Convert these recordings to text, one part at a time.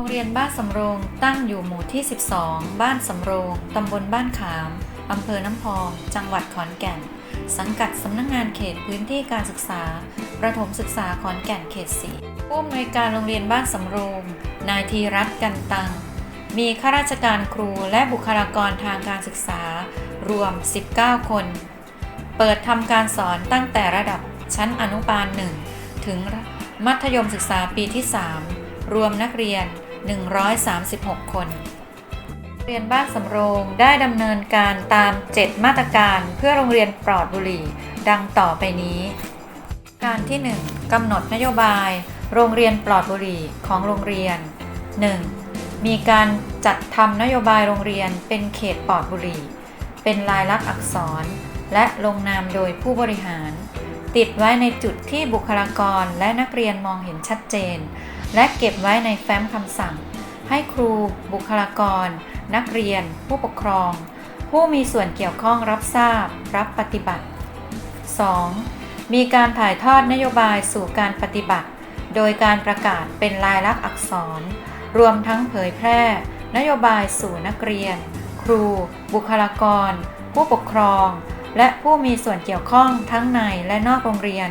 โรงเรียนบ้านสำโรงตั้งอยู่หมู่ที่ 12 บ้านสำโรง ตำบลบ้านขาม อำเภอน้ำพอง จังหวัดขอนแก่น สังกัดสำนักงงานเขตพื้นที่การศึกษา ประถมศึกษาขอนแก่นเขตสีผู้อำนวยการโรงเรียนบ้านสำโรง นายธีรัตน์กันตัง มีข้าราชการครูและบุคลากรทางการศึกษา รวม 19 คน เปิดทำการสอนตั้งแต่ระดับชั้นอนุบาล 1 ถึงมัธยมศึกษาปีที่ 3 รวมนักเรียน 136 คน เรียนบ้านสำโรงได้ดำเนินการตาม 7 มาตรการเพื่อโรงเรียนปลอดบุหรี่ ดังต่อไปนี้ การที่1กำหนดนโยบาย โรงเรียนปลอดบุหรี่ของโรงเรียน 1. มีการจัดทำนโยบายโรงเรียนเป็นเขตปลอดบุหรี่ เป็นลายลักษณ์อักษร และลงนามโดยผู้บริหาร ติดไว้ในจุดที่บุคลากรและนักเรียนมองเห็นชัดเจน และเก็บไว้ในแฟ้มคำสั่ง ให้ครู บุคลากร นักเรียน ผู้ปกครอง ผู้มีส่วนเกี่ยวข้องรับทราบ รับปฏิบัติ 2. มีการถ่ายทอดนโยบายสู่การปฏิบัติ โดยการประกาศเป็นลายลักษณ์อักษร รวมทั้งเผยแพร่ นโยบายสู่นักเรียน ครู บุคลากร ผู้ปกครอง และผู้มีส่วนเกี่ยวข้องทั้งในและนอกโรงเรียน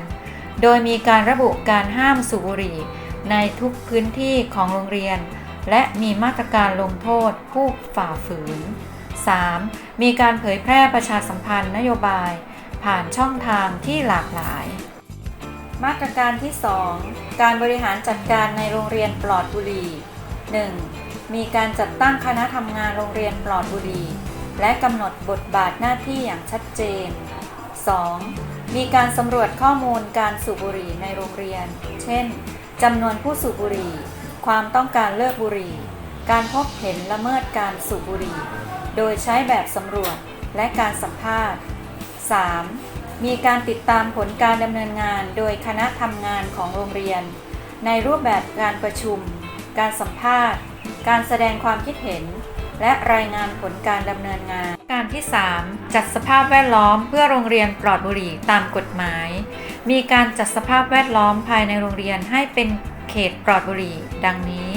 โดยมีการระบุการห้ามสูบบุหรี่ ในทุกพื้นที่ของโรงเรียน และมีมาตรการลงโทษผู้ฝ่าฝืน 3. มีการเผยแพร่ประชาสัมพันธ์นโยบาย ผ่านช่องทางที่หลากหลาย มาตรการที่ 2 การบริหารจัดการในโรงเรียนปลอดบุหรี่ 1. มีการจัดตั้งคณะทำงานโรงเรียนปลอดบุหรี่ และกำหนดบทบาทหน้าที่อย่างชัดเจน 2. มีการสำรวจข้อมูลการสูบบุหรี่ในโรงเรียน เช่น จำนวนผู้สูบบุหรี่ ความต้องการเลิกบุหรี่ การพบเห็นละเมิดการสูบบุหรี่ โดยใช้แบบสำรวจและการสัมภาษณ์ 3. มีการติดตามผลการดำเนินงานโดยคณะทำงานของโรงเรียน ในรูปแบบการประชุม การสัมภาษณ์ การแสดงความคิดเห็น และรายงานผลการดำเนินงาน การที่ 3 จัดสภาพแวดล้อมเพื่อโรงเรียนปลอดบุหรี่ตามกฎหมาย มีการจัดสภาพแวดล้อมภายในโรงเรียนให้เป็นเขตปลอดบุหรี่ ดังนี้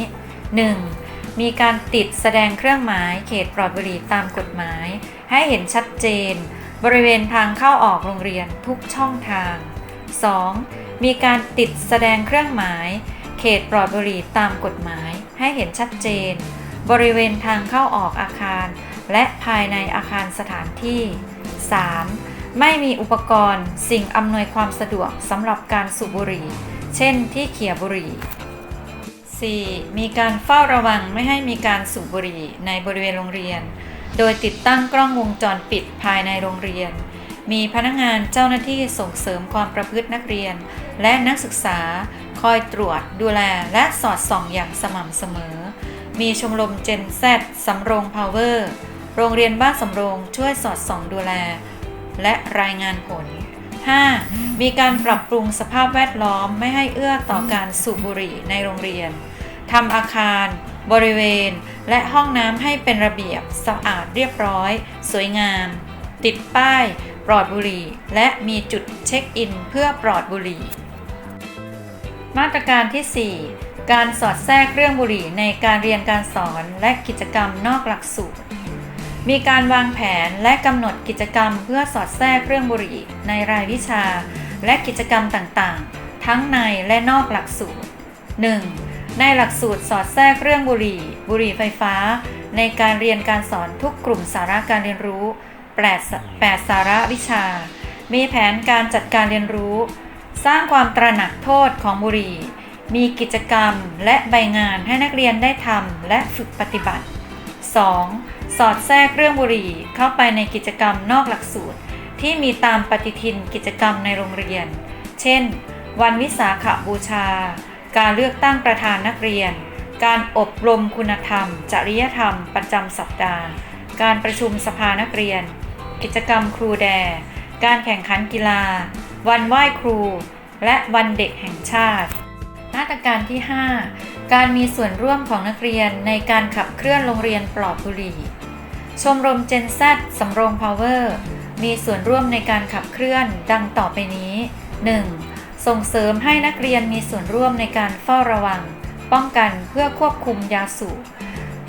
1. มีการติดแสดงเครื่องหมายเขตปลอดบุหรี่ตามกฎหมาย ให้เห็นชัดเจน บริเวณทางเข้าออกโรงเรียนทุกช่องทาง 2. มีการติดแสดงเครื่องหมาย เขตปลอดบุหรี่ตามกฎหมาย ให้เห็นชัดเจน บริเวณทางเข้าออกอาคาร และภายในอาคารสถานที่ 3. ไม่มีอุปกรณ์สิ่งอำนวยความสะดวกสำหรับการสูบบุหรี่ เช่นที่เขี่ยบุหรี่ 4. มีการเฝ้าระวังไม่ให้มีการสูบบุหรี่ในบริเวณโรงเรียน โดยติดตั้งกล้องวงจรปิดภายในโรงเรียน มีพนักงานเจ้าหน้าที่ส่งเสริมความประพฤตินักเรียน และนักศึกษา คอยตรวจ ดูแลและสอดส่องอย่างสม่ำเสมอ มีชมรมเจนแซสำโรงพาวเวอร์ โรงเรียนบ้านสำโรงช่วยสอดส่องดูแล และรายงานผล 5. มีการปรับปรุงสภาพแวดล้อมไม่ให้เอื้อต่อการสูบบุหรี่ในโรงเรียนทำอาคาร บริเวณ และห้องน้ำให้เป็นระเบียบสะอาดเรียบร้อย สวยงาม ติดป้าย ปลอดบุหรี่ และมีจุดเช็คอินเพื่อปลอดบุหรี่ มาตรการที่ 4 การสอดแทรกเรื่องบุหรี่ในการเรียนการสอนและกิจกรรมนอกหลักสูตร มีการวางแผนและกำหนดกิจกรรมเพื่อสอดแทรกเรื่องบุหรี่ในรายวิชา และกิจกรรมต่างๆ ทั้งในและนอกหลักสูตร 1. ในหลักสูตรสอดแทรกเรื่องบุหรี่ บุหรี่ไฟฟ้า ในการเรียนการสอนทุกกลุ่มสาระการเรียนรู้8 8สาระวิชา มีแผนการจัดการเรียนรู้ สร้างความตระหนักโทษของบุหรี่ มีกิจกรรมและใบงานให้นักเรียนได้ทำและฝึกปฏิบัติ 2. สอดแทรกเรื่องบุหรี่เข้าไปในกิจกรรมนอกหลักสูตร ที่มีตามปฏิทินกิจกรรมในโรงเรียน เช่น วันวิสาขบูชา การเลือกตั้งประธานนักเรียน การอบรมคุณธรรม จริยธรรม ประจำสัปดาห์ การประชุมสภานักเรียน กิจกรรมครูแด การแข่งขันกีฬา วันไหว้ครู และวันเด็กแห่งชาติ มาตรการที่ 5 การมีส่วนร่วมของนักเรียนในการขับเคลื่อนโรงเรียนปลอดบุหรี่ ชมรมเจนแซสำโรงพาวเวอร์มีส่วนร่วมในการขับเคลื่อนดังต่อไปนี้ 1. ส่งเสริมให้นักเรียนมีส่วนร่วมในการเฝ้าระวัง ป้องกันเพื่อควบคุมยาสูบ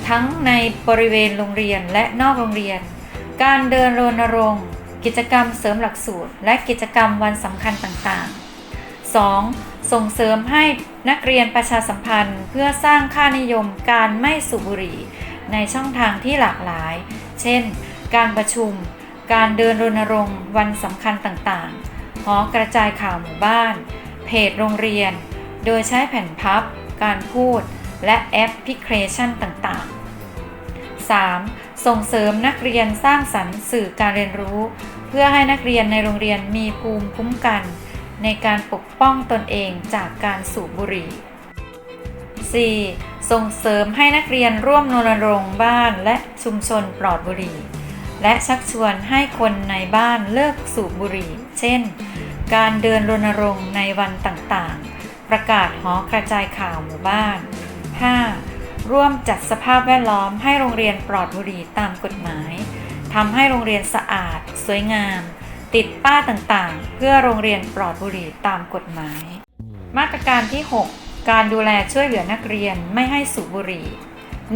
ทั้งในบริเวณโรงเรียนและนอกโรงเรียน การเดินรณรงค์ กิจกรรมเสริมหลักสูตร และกิจกรรมวันสำคัญต่างๆ 2. ส่งเสริมให้นักเรียนประชาสัมพันธ์ เพื่อสร้างค่านิยมการไม่สูบบุหรี่ ในช่องทางที่หลากหลาย เช่น การประชุม การเดินรณรงค์วันสำคัญต่างๆ หอกระจายข่าวหมู่บ้าน เพจโรงเรียน โดยใช้แผ่นพับ การพูด และแอปพลิเคชันต่างๆ 3. ส่งเสริมนักเรียนสร้างสรรค์สื่อการเรียนรู้ เพื่อให้นักเรียนในโรงเรียนมีภูมิคุ้มกัน ในการปกป้องตนเองจากการสูบบุหรี่ 4. ส่งเสริมให้นักเรียนร่วมรณรงค์บ้านและชุมชนปลอดบุหรี่ และชักชวนให้คนในบ้านเลิกสูบบุหรี่ เช่น การเดินรณรงค์ในวันต่างๆ ประกาศหอกระจายข่าวหมู่บ้าน 5. ร่วมจัดสภาพแวดล้อมให้โรงเรียนปลอดบุหรี่ตามกฎหมายทำให้โรงเรียนสะอาด สวยงาม ติดป้ายต่างๆ เพื่อโรงเรียนปลอดบุหรี่ตามกฎหมาย มาตรการที่ 6 การดูแลช่วยเหลือนักเรียนไม่ให้สูบบุหรี่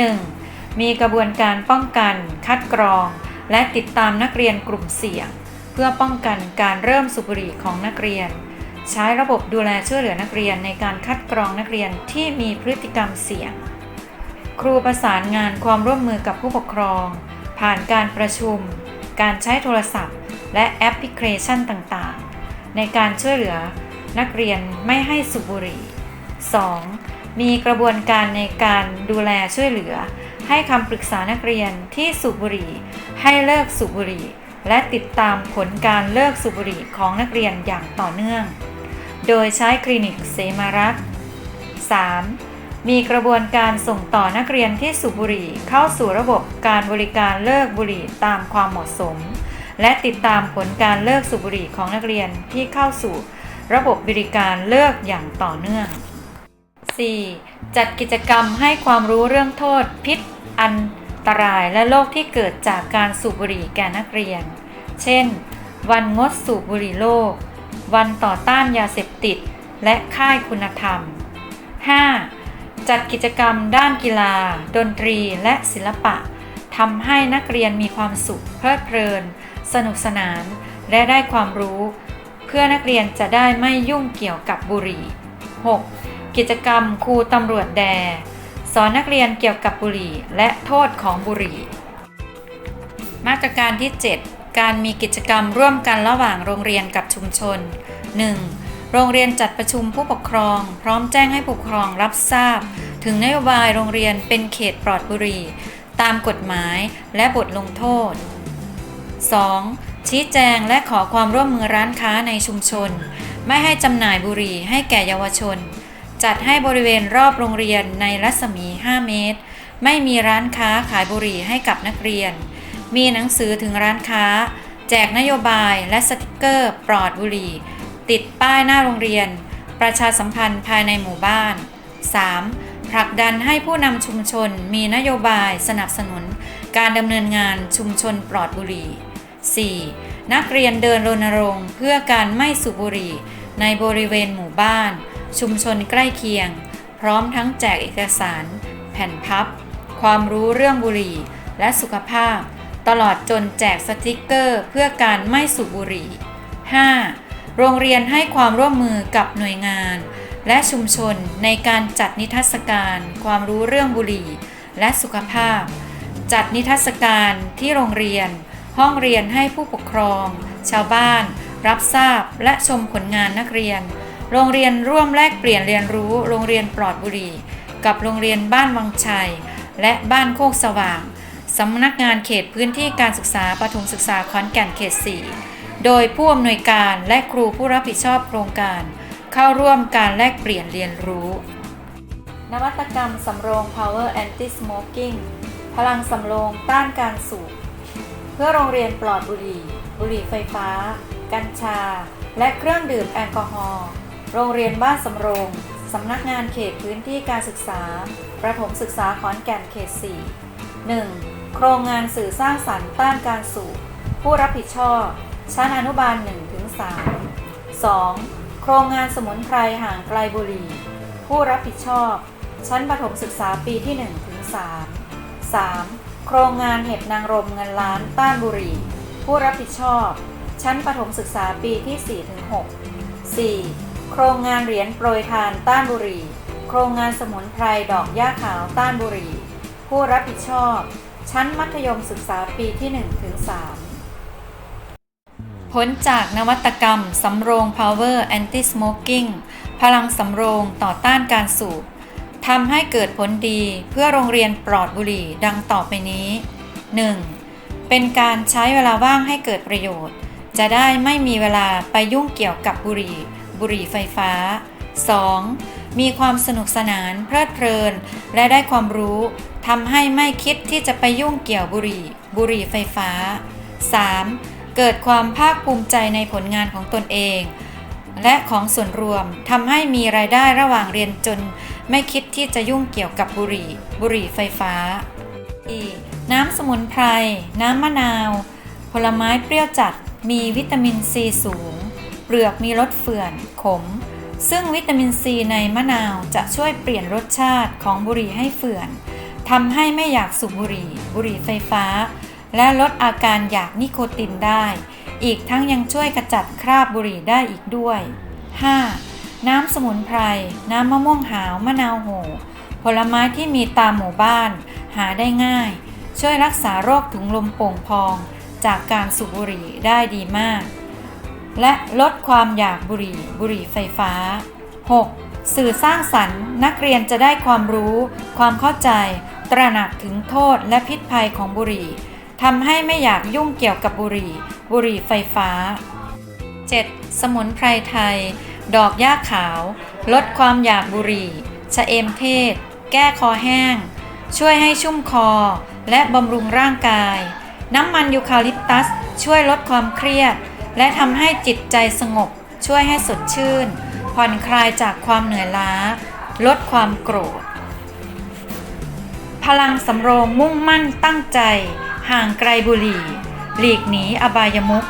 1. มีกระบวนการป้องกัน คัดกรอง และติดตามนักเรียนกลุ่มเสี่ยง เพื่อป้องกันการเริ่มสูบบุหรี่ของนักเรียน ใช้ระบบดูแลช่วยเหลือนักเรียนในการคัดกรองนักเรียนที่มีพฤติกรรมเสี่ยง ครูประสานงานความร่วมมือกับผู้ปกครอง ผ่านการประชุม การใช้โทรศัพท์ และแอปพลิเคชันต่างๆ ในการช่วยเหลือนักเรียนไม่ให้สูบบุหรี่ 2. มีกระบวนการในการดูแลช่วยเหลือ ให้คำปรึกษานักเรียนที่สูบบุหรี่ ให้เลิกสูบบุหรี่ และติดตามผลการเลิกสูบบุหรี่ของนักเรียนอย่างต่อเนื่อง โดยใช้คลินิกเสมารัฐ 3. มีกระบวนการส่งต่อนักเรียนที่สูบบุหรี่เข้าสู่ระบบการบริการเลิกบุหรี่ตามความเหมาะสม และติดตามผลการเลิกสูบบุหรี่ของนักเรียนที่เข้าสู่ระบบบริการเลิกอย่างต่อเนื่อง 4. จัดกิจกรรมให้ความรู้เรื่องโทษ พิษ อันตรายและโรคที่เกิดจากการสูบบุหรี่แก่นักเรียน เช่น วันงดสูบบุหรี่โลก วันต่อต้านยาเสพติด และค่ายคุณธรรม 5. จัดกิจกรรมด้านกีฬา ดนตรีและศิลปะทำให้นักเรียนมีความสุขเพลิดเพลิน สนุกสนาน และได้ความรู้ เพื่อนักเรียนจะได้ไม่ยุ่งเกี่ยวกับบุหรี่ 6. กิจกรรมครูตำรวจแด สอนนักเรียนเกี่ยวกับบุหรี่ และโทษของบุหรี่ มาตรการที่ 7 การมีกิจกรรมร่วมกันระหว่างโรงเรียนกับชุมชน 1. โรงเรียนจัดประชุมผู้ปกครอง พร้อมแจ้งให้ผู้ปกครองรับทราบ ถึงนโยบายโรงเรียนเป็นเขตปลอดบุหรี่ ตามกฎหมายและบทลงโทษ 2. ชี้แจงและขอความร่วมมือร้านค้าในชุมชน ไม่ให้จำหน่ายบุหรี่ให้แก่เยาวชน จัดให้บริเวณรอบโรงเรียนในรัศมี 5 เมตร ไม่มีร้านค้าขายบุหรี่ให้กับนักเรียน มีหนังสือถึงร้านค้า แจกนโยบายและสติกเกอร์ปลอดบุหรี่ ติดป้ายหน้าโรงเรียน ประชาสัมพันธ์ภายในหมู่บ้าน 3. ผลักดันให้ผู้นำชุมชนมีนโยบายสนับสนุน การดำเนินงานชุมชนปลอดบุหรี่ 4. นักเรียนเดินรณรงค์เพื่อการไม่สูบบุหรี่ในบริเวณหมู่บ้าน ชุมชนใกล้เคียง พร้อมทั้งแจกเอกสาร แผ่นพับ ความรู้เรื่องบุหรี่และสุขภาพ ตลอดจนแจกสติกเกอร์เพื่อการไม่สูบบุหรี่ 5. โรงเรียนให้ความร่วมมือกับหน่วยงาน และชุมชนในการจัดนิทรรศการ ความรู้เรื่องบุหรี่ และสุขภาพ จัดนิทรรศการที่โรงเรียน ห้องเรียนให้ผู้ปกครอง ชาวบ้าน รับทราบและชมผลงานนักเรียน โรงเรียนร่วมแลกเปลี่ยนเรียนรู้ โรงเรียนปลอดบุหรี่กับโรงเรียนบ้านวังชัย และบ้านโคกสว่างสำนักงานเขตพื้นที่การศึกษาปฐมศึกษาขอนแก่นเขต 4 โดยผู้อำนวยการและครูผู้รับผิดชอบโครงการ เข้าร่วมการแลกเปลี่ยนเรียนรู้ นวัตกรรมสำโรง Power Anti Smoking พลังสำโรงต้านการสูบ เพื่อโรงเรียนปลอดบุหรี่ บุหรี่ไฟฟ้า กัญชา และเครื่องดื่มแอลกอฮอล์ โรงเรียนบ้านสำโรง สำนักงานเขตพื้นที่การศึกษา ประถมศึกษาขอนแก่นเขต 4 1. โครงงานสื่อสร้างสรรค์ต้านการสูบ ผู้รับผิดชอบ ชั้นอนุบาล 1-3 2. โครงงานสมุนไพรห่างไกลบุหรี่ผู้รับผิดชอบ ชั้นประถมศึกษาปีที่ 1 ถึง 3 3. โครงงานเห็บนางรมเงินล้านต้านบุรี ผู้รับผิดชอบ ชั้นประถมศึกษาปีที่4ถึง6 4. โครงงานเหรียญโปรยทานต้านบุรี โครงงานสมุนไพรดอกหญ้าขาวต้านบุรี ผู้รับผิดชอบ ชั้นมัธยมศึกษาปีที่1ถึง3ผลจากนวัตกรรมสำโรง Power Anti Smoking พลังสำโรงต่อต้านการสูบ ทำให้เกิดผลดีเพื่อโรงเรียนปลอดบุหรี่ดังต่อไปนี้ 1. เป็นการใช้เวลาว่างให้เกิดประโยชน์ จะได้ไม่มีเวลาไปยุ่งเกี่ยวกับบุหรี่ บุหรี่ไฟฟ้า 2. มีความสนุกสนานเพลิดเพลิน และได้ความรู้ทำให้ไม่คิดที่จะไปยุ่งเกี่ยวบุหรี่ บุหรี่ไฟฟ้า 3. เกิดความภาคภูมิใจในผลงานของตนเอง และของส่วนรวมทำให้มีรายได้ระหว่างเรียนจน ไม่คิดที่จะยุ่งเกี่ยวกับบุหรี่ บุหรี่ไฟฟ้า 4. น้ำสมุนไพร น้ำมะนาว ผลไม้เปรี้ยวจัด มีวิตามินซีสูง เปลือกมีรสเฝื่อน ขม ซึ่งวิตามินซีในมะนาวจะช่วยเปลี่ยนรสชาติของบุหรี่ให้เฝื่อนทำให้ไม่อยากสูบบุหรี่ บุหรี่ไฟฟ้า และลดอาการอยากนิโคตินได้ อีกทั้งยังช่วยกระจัดคราบบุหรี่ได้อีกด้วย 5. น้ำสมุนไพร น้ำมะม่วงหาวมะนาวโหผลไม้ที่มีตามหมู่บ้าน หาได้ง่าย ช่วยรักษาโรคถุงลมโป่งพอง จากการสูบบุหรี่ได้ดีมาก และลดความอยากบุหรี่บุหรี่ไฟฟ้า 6. สื่อสร้างสรรค์นักเรียนจะได้ความรู้ ความเข้าใจ ตระหนักถึงโทษและพิษภัยของบุหรี่ทำให้ไม่อยากยุ่งเกี่ยวกับบุหรี่ บุหรี่ไฟฟ้า 7. สมุนไพรไทย ดอกหญ้าขาว ลดความอยากบุหรี่ ชะเอมเทศแก้คอแห้ง ช่วยให้ชุ่มคอ และบำรุงร่างกาย น้ำมันยูคาลิปตัส ช่วยลดความเครียด และทำให้จิตใจสงบ ช่วยให้สดชื่น ผ่อนคลายจากความเหนื่อยล้า ลดความโกรธ พลังสำโรงมุ่งมั่นตั้งใจ ห่างไกลบุหรี่ หลีกหนีอบายมุข